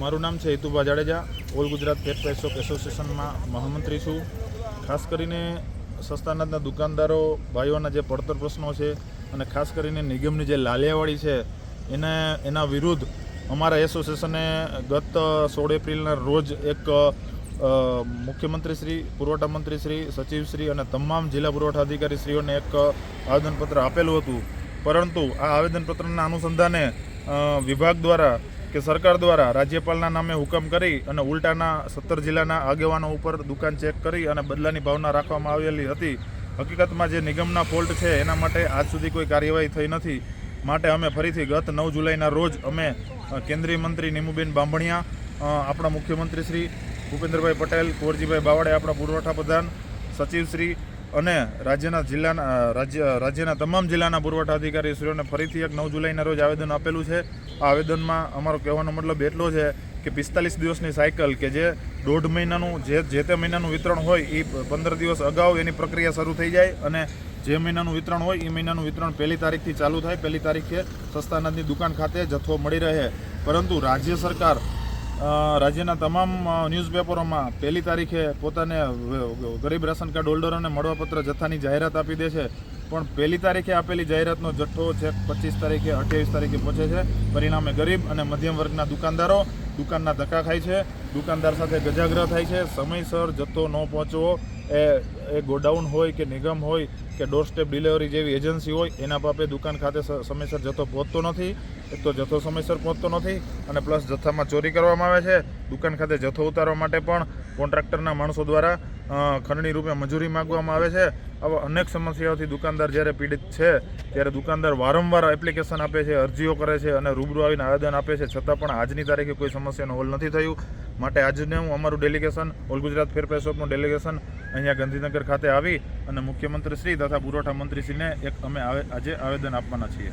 મારું નામ છે હેતુભા જાડેજા. ઓલ ગુજરાત ફેર પેસોક એસોસિએશનમાં મહામંત્રી છું. ખાસ કરીને સસ્તા અનાજના દુકાનદારો, ભાઈઓના જે પડતર પ્રશ્નો છે અને ખાસ કરીને નિગમની જે લાલિયાવાડી છે, એને, એના વિરુદ્ધ અમારા એસોસિએશને ગત સોળ એપ્રિલના રોજ એક મુખ્યમંત્રીશ્રી મુખ્યમંત્રી શ્રી, પુરવઠા મંત્રી શ્રી સચિવશ્રી અને તમામ જિલ્લા પુરવઠા અધિકારી શ્રીઓને એક આવેદનપત્ર આપેલું હતું. પરંતુ આ આવેદનપત્રના અનુસંધાને વિભાગ દ્વારા કે સરકાર દ્વારા રાજ્યપાલના નામે હુકમ કરી અને ઉલટાના સત્તર જિલ્લાના આગેવાનો ઉપર દુકાન ચેક કરી અને બદલાની ભાવના રાખવામાં આવેલી હતી. હકીકતમાં જે નિગમના ફોલ્ટ છે એના માટે આજ સુધી કોઈ કાર્યવાહી થઈ નથી. માટે અમે ફરીથી ગત નવ જુલાઈના રોજ અમે કેન્દ્રીય મંત્રી નીમુબેન બાંભણિયા આપણા મુખ્યમંત્રી શ્રી ભૂપેન્દ્રભાઈ પટેલ, કુંવરજીભાઈ બાવળે, આપણા પુરવઠા પ્રધાન સચિવશ્રી અને રાજ્યના જિલ્લાના રાજ્ય, રાજ્યના તમામ જિલ્લાના પુરવઠા અધિકારી શ્રીઓને ફરીથી એક નવ જુલાઈના રોજ આવેદન આપેલું છે. આ આવેદનમાં અમારો કહેવાનો મતલબ એટલો છે કે પિસ્તાલીસ દિવસની સાયકલ કે જે દોઢ મહિનાનું, જે જે તે મહિનાનું વિતરણ હોય એ પંદર દિવસ અગાઉ એની પ્રક્રિયા શરૂ થઈ જાય અને જે મહિનાનું વિતરણ હોય એ મહિનાનું વિતરણ પહેલી તારીખથી ચાલુ થાય. પહેલી તારીખે સસ્તા અનાજની દુકાન ખાતે જથ્થો મળી રહે. પરંતુ રાજ્ય સરકાર રાજ્યના તમામ ન્યૂઝપેપરોમાં પહેલી તારીખે પોતાને ગરીબ રાશન કાર્ડ હોલ્ડરોને મળવાપત્ર જથ્થાની જાહેરાત આપી દે છે. પણ પહેલી તારીખે આપેલી જાહેરાતનો જથ્થો છે, પચીસ તારીખે, અઠ્યાવીસ તારીખે પહોંચે છે. પરિણામે ગરીબ અને મધ્યમ વર્ગના દુકાનદારો દુકાનના ધક્કા ખાય છે. દુકાનદાર સાથે ગજાગ્રહ થાય છે. સમયસર જથ્થો ન પહોંચવો. એ એ ગોડાઉન હોય કે નિગમ હોય કે ડોર સ્ટેપ ડિલિવરી જેવી એજન્સી હોય, એના પાપે દુકાન ખાતે સમયસર જથ્થો પહોંચતો નથી. એક તો જથ્થો સમયસર પહોંચતો નથી અને પ્લસ જથ્થામાં ચોરી કરવામાં આવે છે. દુકાન ખાતે જથ્થો ઉતારવા માટે પણ કોન્ટ્રાક્ટરના માણસો દ્વારા ખંડણી રૂપે મજૂરી માગવામાં આવે છે. આવા અનેક સમસ્યાઓથી દુકાનદાર જ્યારે પીડિત છે, ત્યારે દુકાનદાર વારંવાર એપ્લિકેશન આપે છે, અરજીઓ કરે છે અને રૂબરૂ આવીને આવેદન આપે છે. છતાં પણ આજની તારીખે કોઈ સમસ્યાનો હોલ નથી થયું. માટે આજને હું અમારું ડેલિગેશન ઓલ ગુજરાત ફેરફાર શોપનું ડેલિગેશન અહીંયા ગાંધીનગર ખાતે આવી અને મુખ્યમંત્રી શ્રી તથા પુરવઠા મંત્રીશ્રીને એક અમે આજે આવેદન આપવાના છીએ.